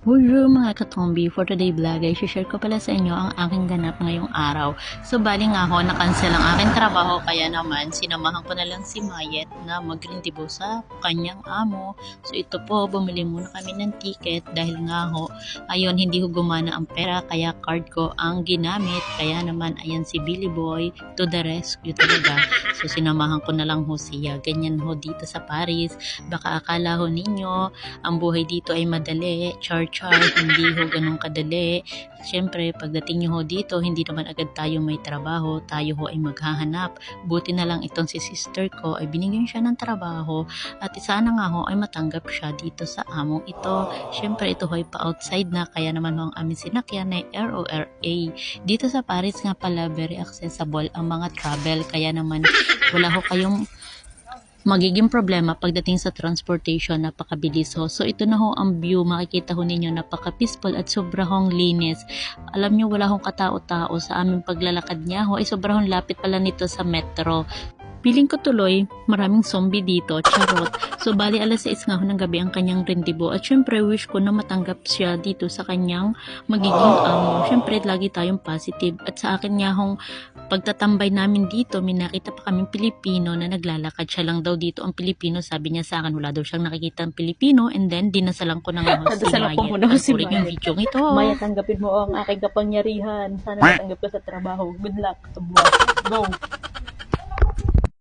Bonjour mga katombi, for today vlog ay share ko pala sa inyo ang aking ganap ngayong araw. So bali nga ako, na-cancel ang aking trabaho kaya naman sinamahan ko na lang si Mayet na magrindibo sa kanyang amo. So ito po, bumili muna kami ng ticket dahil nga ho, ayun hindi ho gumana ang pera kaya card ko ang ginamit. Kaya naman ayan si Billy Boy to the rescue talaga. So sinamahan ko na lang ho siya. Ganyan ho dito sa Paris. Baka akala ho ninyo ang buhay dito ay madali, char-char, hindi ho ganun kadali. Siyempre, pagdating nyo ho dito, hindi naman agad tayo may trabaho, tayo ho ay maghahanap. Buti na lang itong si sister ko ay binigyan siya ng trabaho at sana nga ho ay matanggap siya dito sa among ito. Siyempre, ito ho ay pa-outside na, kaya naman ho ang aming sinakyan ay RORA. Dito sa Paris nga pala, very accessible ang mga travel, kaya naman wala ho kayong magiging problema pagdating sa transportation, napakabilis ho. So ito na ho ang view, makikita ho ninyo napaka-peaceful at sobra linis. Alam nyo, wala hong katao-tao sa aming paglalakad niya ho, ay sobra hong lapit pala nito sa metro. Piling ko tuloy, maraming zombie dito, charot. So, bali alas 6 nga ho ng gabi ang kanyang rendibo. At syempre, wish ko na matanggap siya dito sa kanyang magiging amo. Syempre, lagi tayong positive. At sa akin nga hong pagtatambay namin dito, may nakita pa kaming Pilipino na naglalakad. Siya lang daw dito ang Pilipino. Sabi niya sa akin, wala daw siyang nakikita ang Pilipino. And then, dinasalan ko na nga ho si Nadasalan ko muna si Panoorin yung video ito. Maya, tanggapin mo ang aking kapangyarihan. Sana matanggap ka sa trabaho. Good luck. Tubuan. Go.